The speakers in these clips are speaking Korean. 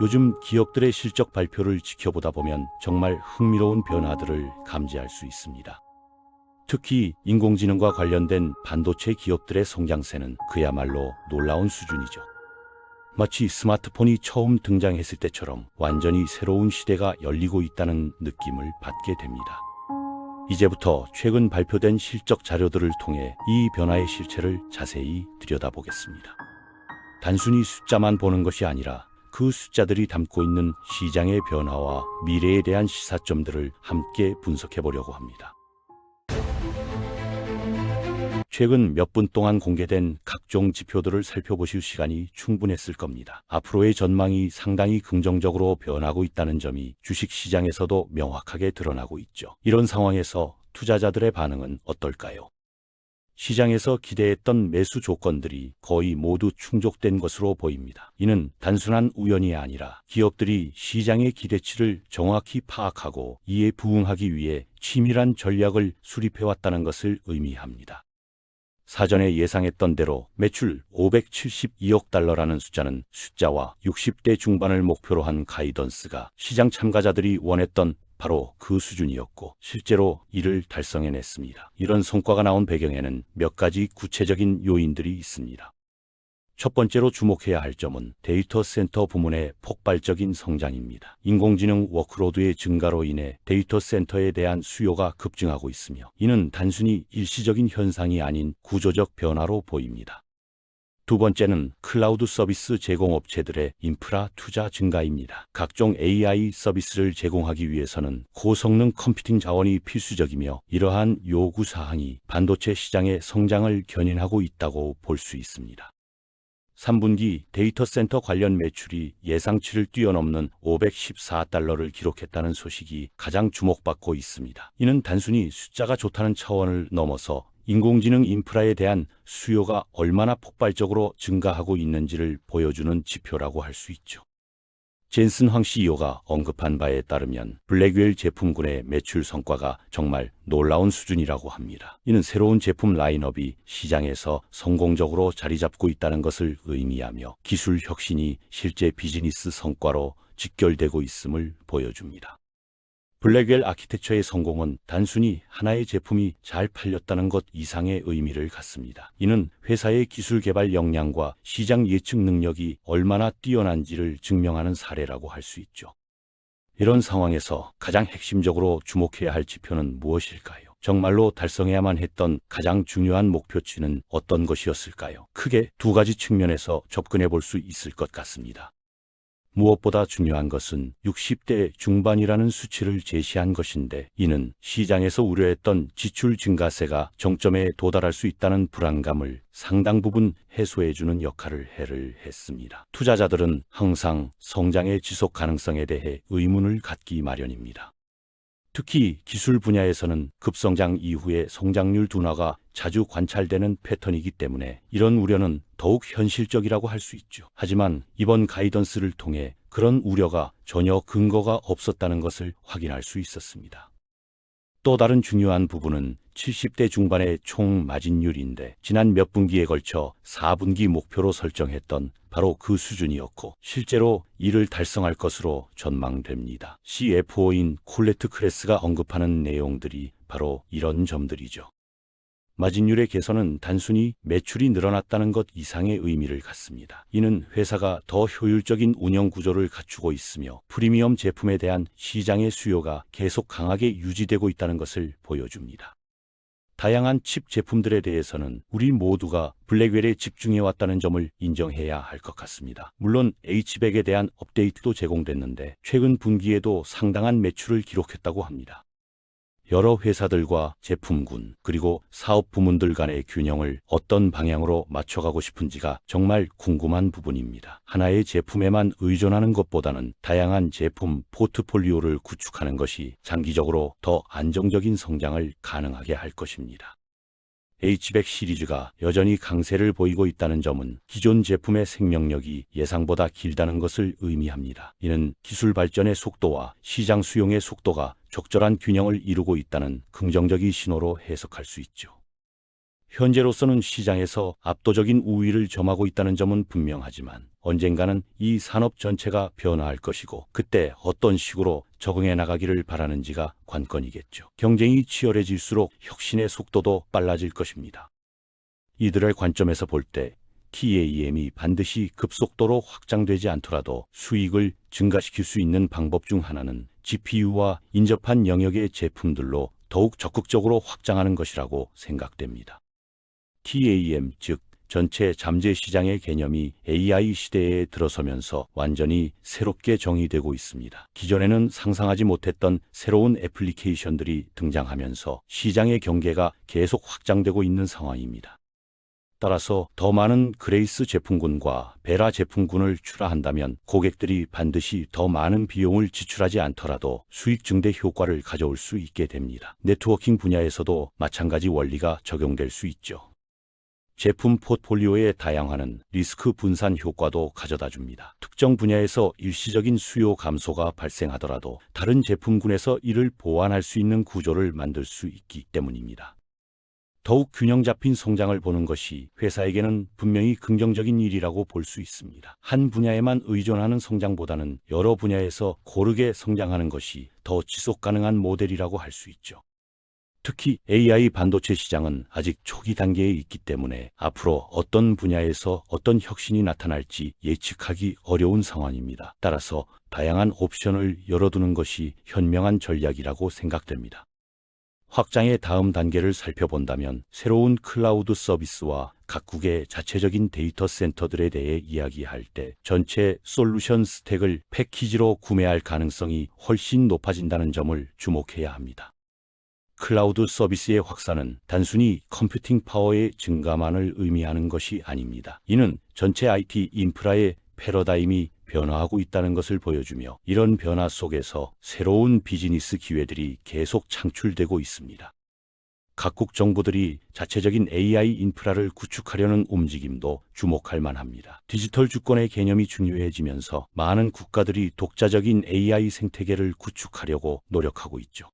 요즘 기업들의 실적 발표를 지켜보다 보면 정말 흥미로운 변화들을 감지할 수 있습니다. 특히 인공지능과 관련된 반도체 기업들의 성장세는 그야말로 놀라운 수준이죠. 마치 스마트폰이 처음 등장했을 때처럼 완전히 새로운 시대가 열리고 있다는 느낌을 받게 됩니다. 이제부터 최근 발표된 실적 자료들을 통해 이 변화의 실체를 자세히 들여다보겠습니다. 단순히 숫자만 보는 것이 아니라 그 숫자들이 담고 있는 시장의 변화와 미래에 대한 시사점들을 함께 분석해 보려고 합니다. 최근 몇 분 동안 공개된 각종 지표들을 살펴보실 시간이 충분했을 겁니다. 앞으로의 전망이 상당히 긍정적으로 변하고 있다는 점이 주식 시장에서도 명확하게 드러나고 있죠. 이런 상황에서 투자자들의 반응은 어떨까요? 시장에서 기대했던 매수 조건들이 거의 모두 충족된 것으로 보입니다. 이는 단순한 우연이 아니라 기업들이 시장의 기대치를 정확히 파악하고 이에 부응하기 위해 치밀한 전략을 수립해왔다는 것을 의미합니다. 사전에 예상했던 대로 매출 572억 달러라는 숫자는 숫자와 60대 중반을 목표로 한 가이던스가 시장 참가자들이 원했던 바로 그 수준이었고 실제로 이를 달성해냈습니다. 이런 성과가 나온 배경에는 몇 가지 구체적인 요인들이 있습니다. 첫 번째로 주목해야 할 점은 데이터 센터 부문의 폭발적인 성장입니다. 인공지능 워크로드의 증가로 인해 데이터 센터에 대한 수요가 급증하고 있으며 이는 단순히 일시적인 현상이 아닌 구조적 변화로 보입니다. 두 번째는 클라우드 서비스 제공업체들의 인프라 투자 증가입니다. 각종 AI 서비스를 제공하기 위해서는 고성능 컴퓨팅 자원이 필수적이며 이러한 요구 사항이 반도체 시장의 성장을 견인하고 있다고 볼 수 있습니다. 3분기 데이터 센터 관련 매출이 예상치를 뛰어넘는 514달러를 기록했다는 소식이 가장 주목받고 있습니다. 이는 단순히 숫자가 좋다는 차원을 넘어서 인공지능 인프라에 대한 수요가 얼마나 폭발적으로 증가하고 있는지를 보여주는 지표라고 할 수 있죠. 젠슨 황 CEO가 언급한 바에 따르면 블랙웰 제품군의 매출 성과가 정말 놀라운 수준이라고 합니다. 이는 새로운 제품 라인업이 시장에서 성공적으로 자리 잡고 있다는 것을 의미하며 기술 혁신이 실제 비즈니스 성과로 직결되고 있음을 보여줍니다. 블랙웰 아키텍처의 성공은 단순히 하나의 제품이 잘 팔렸다는 것 이상의 의미를 갖습니다. 이는 회사의 기술 개발 역량과 시장 예측 능력이 얼마나 뛰어난지를 증명하는 사례라고 할 수 있죠. 이런 상황에서 가장 핵심적으로 주목해야 할 지표는 무엇일까요? 정말로 달성해야만 했던 가장 중요한 목표치는 어떤 것이었을까요? 크게 두 가지 측면에서 접근해 볼 수 있을 것 같습니다. 무엇보다 중요한 것은 60대 중반이라는 수치를 제시한 것인데 이는 시장에서 우려했던 지출 증가세가 정점에 도달할 수 있다는 불안감을 상당 부분 해소해주는 역할을 해를 했습니다. 투자자들은 항상 성장의 지속 가능성에 대해 의문을 갖기 마련입니다. 특히 기술 분야에서는 급성장 이후의 성장률 둔화가 자주 관찰되는 패턴이기 때문에 이런 우려는 더욱 현실적이라고 할 수 있죠. 하지만 이번 가이던스를 통해 그런 우려가 전혀 근거가 없었다는 것을 확인할 수 있었습니다. 또 다른 중요한 부분은 70대 중반의 총 마진율인데 지난 몇 분기에 걸쳐 4분기 목표로 설정했던 바로 그 수준이었고 실제로 이를 달성할 것으로 전망됩니다. CFO인 콜레트 크레스가 언급하는 내용들이 바로 이런 점들이죠. 마진율의 개선은 단순히 매출이 늘어났다는 것 이상의 의미를 갖습니다. 이는 회사가 더 효율적인 운영 구조를 갖추고 있으며 프리미엄 제품에 대한 시장의 수요가 계속 강하게 유지되고 있다는 것을 보여줍니다. 다양한 칩 제품들에 대해서는 우리 모두가 블랙웰에 집중해 왔다는 점을 인정해야 할 것 같습니다. 물론 H백에 대한 업데이트도 제공됐는데 최근 분기에도 상당한 매출을 기록했다고 합니다. 여러 회사들과 제품군 그리고 사업 부문들 간의 균형을 어떤 방향으로 맞춰가고 싶은지가 정말 궁금한 부분입니다. 하나의 제품에만 의존하는 것보다는 다양한 제품 포트폴리오를 구축하는 것이 장기적으로 더 안정적인 성장을 가능하게 할 것입니다. H백 시리즈가 여전히 강세를 보이고 있다는 점은 기존 제품의 생명력이 예상보다 길다는 것을 의미합니다. 이는 기술 발전의 속도와 시장 수용의 속도가 적절한 균형을 이루고 있다는 긍정적인 신호로 해석할 수 있죠. 현재로서는 시장에서 압도적인 우위를 점하고 있다는 점은 분명하지만 언젠가는 이 산업 전체가 변화할 것이고 그때 어떤 식으로 적응해 나가기를 바라는지가 관건이겠죠. 경쟁이 치열해질수록 혁신의 속도도 빨라질 것입니다. 이들의 관점에서 볼 때 TAM이 반드시 급속도로 확장되지 않더라도 수익을 증가시킬 수 있는 방법 중 하나는 GPU와 인접한 영역의 제품들로 더욱 적극적으로 확장하는 것이라고 생각됩니다. TAM 즉 전체 잠재 시장의 개념이 AI 시대에 들어서면서 완전히 새롭게 정의되고 있습니다. 기존에는 상상하지 못했던 새로운 애플리케이션들이 등장하면서 시장의 경계가 계속 확장되고 있는 상황입니다. 따라서 더 많은 그레이스 제품군과 베라 제품군을 출하한다면 고객들이 반드시 더 많은 비용을 지출하지 않더라도 수익 증대 효과를 가져올 수 있게 됩니다. 네트워킹 분야에서도 마찬가지 원리가 적용될 수 있죠. 제품 포트폴리오의 다양화는 리스크 분산 효과도 가져다 줍니다. 특정 분야에서 일시적인 수요 감소가 발생하더라도 다른 제품군에서 이를 보완할 수 있는 구조를 만들 수 있기 때문입니다. 더욱 균형 잡힌 성장을 보는 것이 회사에게는 분명히 긍정적인 일이라고 볼 수 있습니다. 한 분야에만 의존하는 성장보다는 여러 분야에서 고르게 성장하는 것이 더 지속 가능한 모델이라고 할 수 있죠. 특히 AI 반도체 시장은 아직 초기 단계에 있기 때문에 앞으로 어떤 분야에서 어떤 혁신이 나타날지 예측하기 어려운 상황입니다. 따라서 다양한 옵션을 열어두는 것이 현명한 전략이라고 생각됩니다. 확장의 다음 단계를 살펴본다면 새로운 클라우드 서비스와 각국의 자체적인 데이터 센터들에 대해 이야기할 때 전체 솔루션 스택을 패키지로 구매할 가능성이 훨씬 높아진다는 점을 주목해야 합니다. 클라우드 서비스의 확산은 단순히 컴퓨팅 파워의 증가만을 의미하는 것이 아닙니다. 이는 전체 IT 인프라의 패러다임이 변화하고 있다는 것을 보여주며 이런 변화 속에서 새로운 비즈니스 기회들이 계속 창출되고 있습니다. 각국 정부들이 자체적인 AI 인프라를 구축하려는 움직임도 주목할 만합니다. 디지털 주권의 개념이 중요해지면서 많은 국가들이 독자적인 AI 생태계를 구축하려고 노력하고 있죠.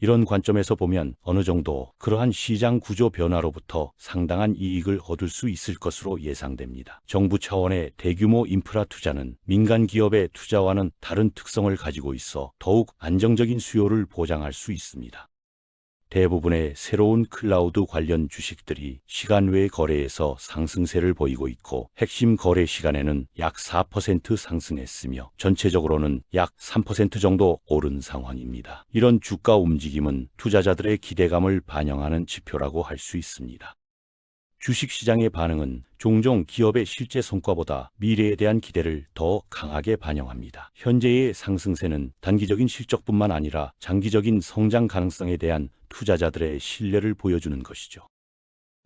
이런 관점에서 보면 어느 정도 그러한 시장 구조 변화로부터 상당한 이익을 얻을 수 있을 것으로 예상됩니다. 정부 차원의 대규모 인프라 투자는 민간 기업의 투자와는 다른 특성을 가지고 있어 더욱 안정적인 수요를 보장할 수 있습니다. 대부분의 새로운 클라우드 관련 주식들이 시간 외 거래에서 상승세를 보이고 있고 핵심 거래 시간에는 약 4% 상승했으며 전체적으로는 약 3% 정도 오른 상황입니다. 이런 주가 움직임은 투자자들의 기대감을 반영하는 지표라고 할 수 있습니다. 주식시장의 반응은 종종 기업의 실제 성과보다 미래에 대한 기대를 더 강하게 반영합니다. 현재의 상승세는 단기적인 실적뿐만 아니라 장기적인 성장 가능성에 대한 투자자들의 신뢰를 보여주는 것이죠.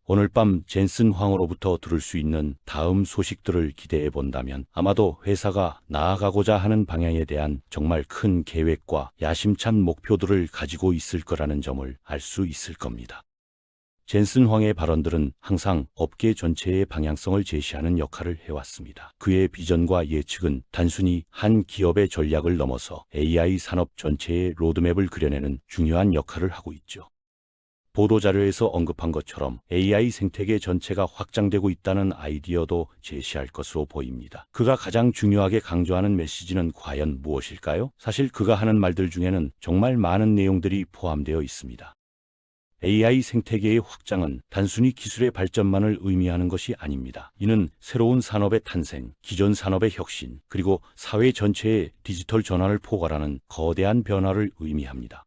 오늘 밤 젠슨 황으로부터 들을 수 있는 다음 소식들을 기대해 본다면 아마도 회사가 나아가고자 하는 방향에 대한 정말 큰 계획과 야심찬 목표들을 가지고 있을 거라는 점을 알 수 있을 겁니다. 젠슨 황의 발언들은 항상 업계 전체의 방향성을 제시하는 역할을 해왔습니다. 그의 비전과 예측은 단순히 한 기업의 전략을 넘어서 AI 산업 전체의 로드맵을 그려내는 중요한 역할을 하고 있죠. 보도자료에서 언급한 것처럼 AI 생태계 전체가 확장되고 있다는 아이디어도 제시할 것으로 보입니다. 그가 가장 중요하게 강조하는 메시지는 과연 무엇일까요? 사실 그가 하는 말들 중에는 정말 많은 내용들이 포함되어 있습니다. AI 생태계의 확장은 단순히 기술의 발전만을 의미하는 것이 아닙니다. 이는 새로운 산업의 탄생, 기존 산업의 혁신, 그리고 사회 전체의 디지털 전환을 포괄하는 거대한 변화를 의미합니다.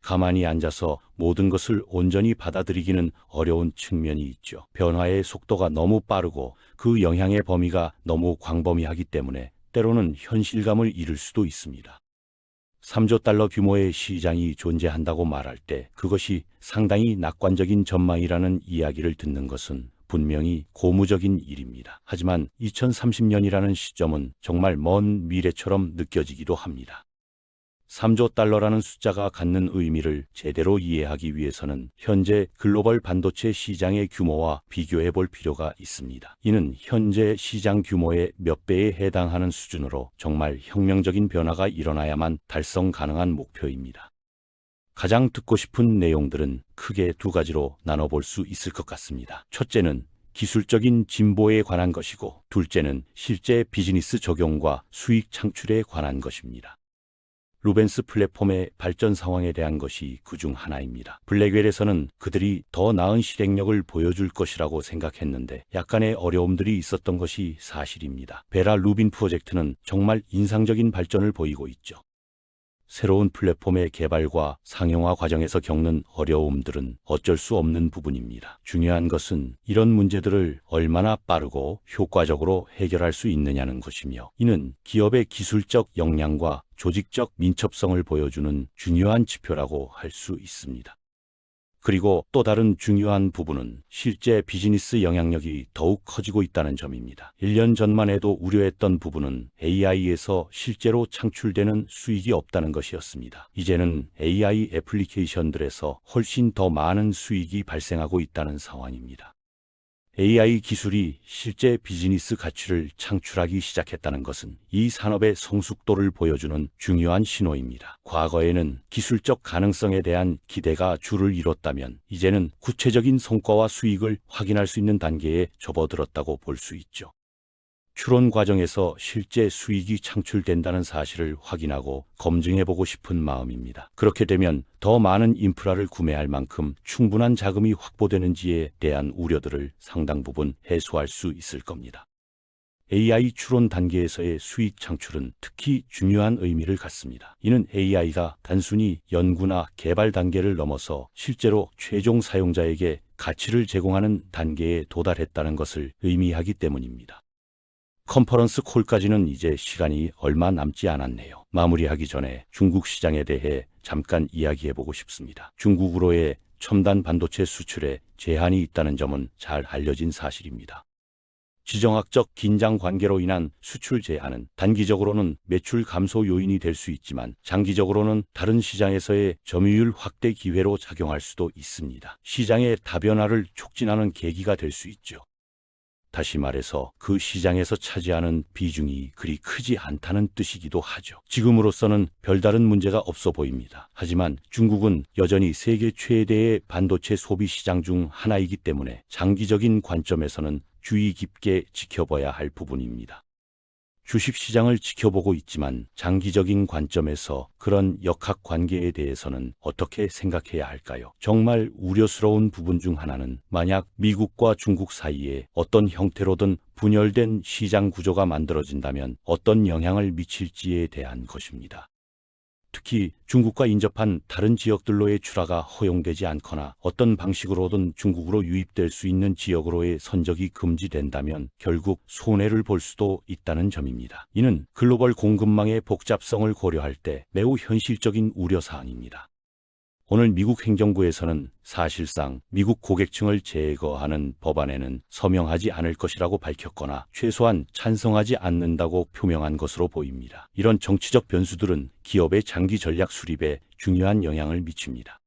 가만히 앉아서 모든 것을 온전히 받아들이기는 어려운 측면이 있죠. 변화의 속도가 너무 빠르고 그 영향의 범위가 너무 광범위하기 때문에 때로는 현실감을 잃을 수도 있습니다. 3조 달러 규모의 시장이 존재한다고 말할 때 그것이 상당히 낙관적인 전망이라는 이야기를 듣는 것은 분명히 고무적인 일입니다. 하지만 2030년이라는 시점은 정말 먼 미래처럼 느껴지기도 합니다. 3조 달러라는 숫자가 갖는 의미를 제대로 이해하기 위해서는 현재 글로벌 반도체 시장의 규모와 비교해 볼 필요가 있습니다. 이는 현재 시장 규모의 몇 배에 해당하는 수준으로 정말 혁명적인 변화가 일어나야만 달성 가능한 목표입니다. 가장 듣고 싶은 내용들은 크게 두 가지로 나눠볼 수 있을 것 같습니다. 첫째는 기술적인 진보에 관한 것이고 둘째는 실제 비즈니스 적용과 수익 창출에 관한 것입니다. 루벤스 플랫폼의 발전 상황에 대한 것이 그중 하나입니다. 블랙웰에서는 그들이 더 나은 실행력을 보여줄 것이라고 생각했는데 약간의 어려움들이 있었던 것이 사실입니다. 베라 루빈 프로젝트는 정말 인상적인 발전을 보이고 있죠. 새로운 플랫폼의 개발과 상용화 과정에서 겪는 어려움들은 어쩔 수 없는 부분입니다. 중요한 것은 이런 문제들을 얼마나 빠르고 효과적으로 해결할 수 있느냐는 것이며 이는 기업의 기술적 역량과 조직적 민첩성을 보여주는 중요한 지표라고 할 수 있습니다. 그리고 또 다른 중요한 부분은 실제 비즈니스 영향력이 더욱 커지고 있다는 점입니다. 1년 전만 해도 우려했던 부분은 AI에서 실제로 창출되는 수익이 없다는 것이었습니다. 이제는 AI 애플리케이션들에서 훨씬 더 많은 수익이 발생하고 있다는 상황입니다. AI 기술이 실제 비즈니스 가치를 창출하기 시작했다는 것은 이 산업의 성숙도를 보여주는 중요한 신호입니다. 과거에는 기술적 가능성에 대한 기대가 줄을 이뤘다면 이제는 구체적인 성과와 수익을 확인할 수 있는 단계에 접어들었다고 볼 수 있죠. 추론 과정에서 실제 수익이 창출된다는 사실을 확인하고 검증해보고 싶은 마음입니다. 그렇게 되면 더 많은 인프라를 구매할 만큼 충분한 자금이 확보되는지에 대한 우려들을 상당 부분 해소할 수 있을 겁니다. AI 추론 단계에서의 수익 창출은 특히 중요한 의미를 갖습니다. 이는 AI가 단순히 연구나 개발 단계를 넘어서 실제로 최종 사용자에게 가치를 제공하는 단계에 도달했다는 것을 의미하기 때문입니다. 컨퍼런스 콜까지는 이제 시간이 얼마 남지 않았네요. 마무리하기 전에 중국 시장에 대해 잠깐 이야기해보고 싶습니다. 중국으로의 첨단 반도체 수출에 제한이 있다는 점은 잘 알려진 사실입니다. 지정학적 긴장 관계로 인한 수출 제한은 단기적으로는 매출 감소 요인이 될 수 있지만 장기적으로는 다른 시장에서의 점유율 확대 기회로 작용할 수도 있습니다. 시장의 다변화를 촉진하는 계기가 될 수 있죠. 다시 말해서 그 시장에서 차지하는 비중이 그리 크지 않다는 뜻이기도 하죠. 지금으로서는 별다른 문제가 없어 보입니다. 하지만 중국은 여전히 세계 최대의 반도체 소비 시장 중 하나이기 때문에 장기적인 관점에서는 주의 깊게 지켜봐야 할 부분입니다. 주식 시장을 지켜보고 있지만 장기적인 관점에서 그런 역학 관계에 대해서는 어떻게 생각해야 할까요? 정말 우려스러운 부분 중 하나는 만약 미국과 중국 사이에 어떤 형태로든 분열된 시장 구조가 만들어진다면 어떤 영향을 미칠지에 대한 것입니다. 특히 중국과 인접한 다른 지역들로의 출하가 허용되지 않거나 어떤 방식으로든 중국으로 유입될 수 있는 지역으로의 선적이 금지된다면 결국 손해를 볼 수도 있다는 점입니다. 이는 글로벌 공급망의 복잡성을 고려할 때 매우 현실적인 우려사항입니다. 오늘 미국 행정부에서는 사실상 미국 고객층을 제거하는 법안에는 서명하지 않을 것이라고 밝혔거나 최소한 찬성하지 않는다고 표명한 것으로 보입니다. 이런 정치적 변수들은 기업의 장기 전략 수립에 중요한 영향을 미칩니다.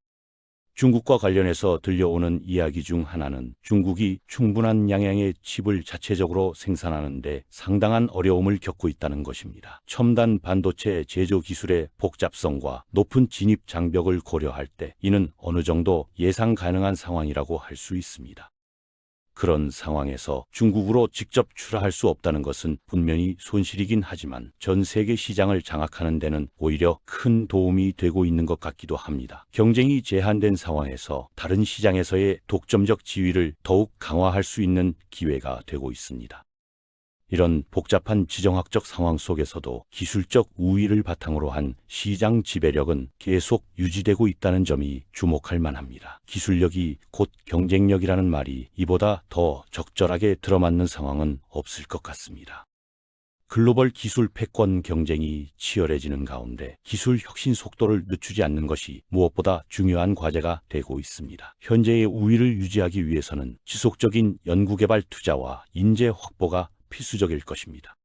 중국과 관련해서 들려오는 이야기 중 하나는 중국이 충분한 양양의 칩을 자체적으로 생산하는데 상당한 어려움을 겪고 있다는 것입니다. 첨단 반도체 제조 기술의 복잡성과 높은 진입 장벽을 고려할 때 이는 어느 정도 예상 가능한 상황이라고 할 수 있습니다. 그런 상황에서 중국으로 직접 출하할 수 없다는 것은 분명히 손실이긴 하지만 전 세계 시장을 장악하는 데는 오히려 큰 도움이 되고 있는 것 같기도 합니다. 경쟁이 제한된 상황에서 다른 시장에서의 독점적 지위를 더욱 강화할 수 있는 기회가 되고 있습니다. 이런 복잡한 지정학적 상황 속에서도 기술적 우위를 바탕으로 한 시장 지배력은 계속 유지되고 있다는 점이 주목할 만합니다. 기술력이 곧 경쟁력이라는 말이 이보다 더 적절하게 들어맞는 상황은 없을 것 같습니다. 글로벌 기술 패권 경쟁이 치열해지는 가운데 기술 혁신 속도를 늦추지 않는 것이 무엇보다 중요한 과제가 되고 있습니다. 현재의 우위를 유지하기 위해서는 지속적인 연구개발 투자와 인재 확보가 필수적일 것입니다.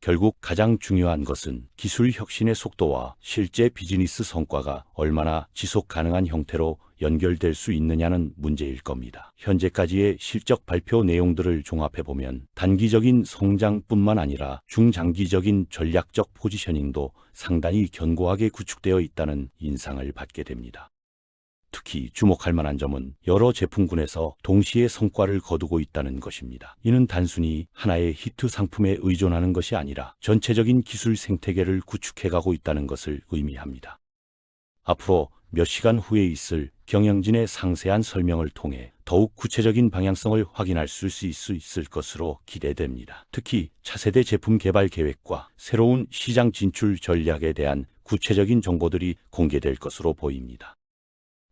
결국 가장 중요한 것은 기술 혁신의 속도와 실제 비즈니스 성과가 얼마나 지속 가능한 형태로 연결될 수 있느냐는 문제일 겁니다. 현재까지의 실적 발표 내용들을 종합해보면 단기적인 성장뿐만 아니라 중장기적인 전략적 포지셔닝도 상당히 견고하게 구축되어 있다는 인상을 받게 됩니다. 특히 주목할 만한 점은 여러 제품군에서 동시에 성과를 거두고 있다는 것입니다. 이는 단순히 하나의 히트 상품에 의존하는 것이 아니라 전체적인 기술 생태계를 구축해가고 있다는 것을 의미합니다. 앞으로 몇 시간 후에 있을 경영진의 상세한 설명을 통해 더욱 구체적인 방향성을 확인할 수 있을 것으로 기대됩니다. 특히 차세대 제품 개발 계획과 새로운 시장 진출 전략에 대한 구체적인 정보들이 공개될 것으로 보입니다.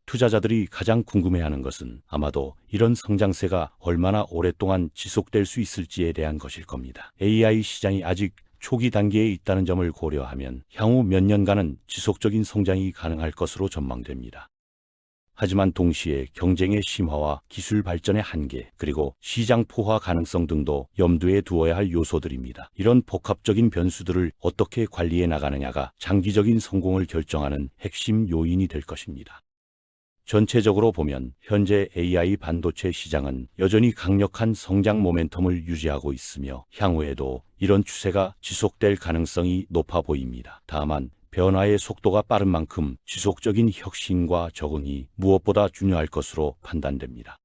투자자들이 가장 궁금해하는 것은 아마도 이런 성장세가 얼마나 오랫동안 지속될 수 있을지에 대한 것일 겁니다. AI 시장이 아직 초기 단계에 있다는 점을 고려하면 향후 몇 년간은 지속적인 성장이 가능할 것으로 전망됩니다. 하지만 동시에 경쟁의 심화와 기술 발전의 한계, 그리고 시장 포화 가능성 등도 염두에 두어야 할 요소들입니다. 이런 복합적인 변수들을 어떻게 관리해 나가느냐가 장기적인 성공을 결정하는 핵심 요인이 될 것입니다. 전체적으로 보면 현재 AI 반도체 시장은 여전히 강력한 성장 모멘텀을 유지하고 있으며 향후에도 이런 추세가 지속될 가능성이 높아 보입니다. 다만 변화의 속도가 빠른 만큼 지속적인 혁신과 적응이 무엇보다 중요할 것으로 판단됩니다.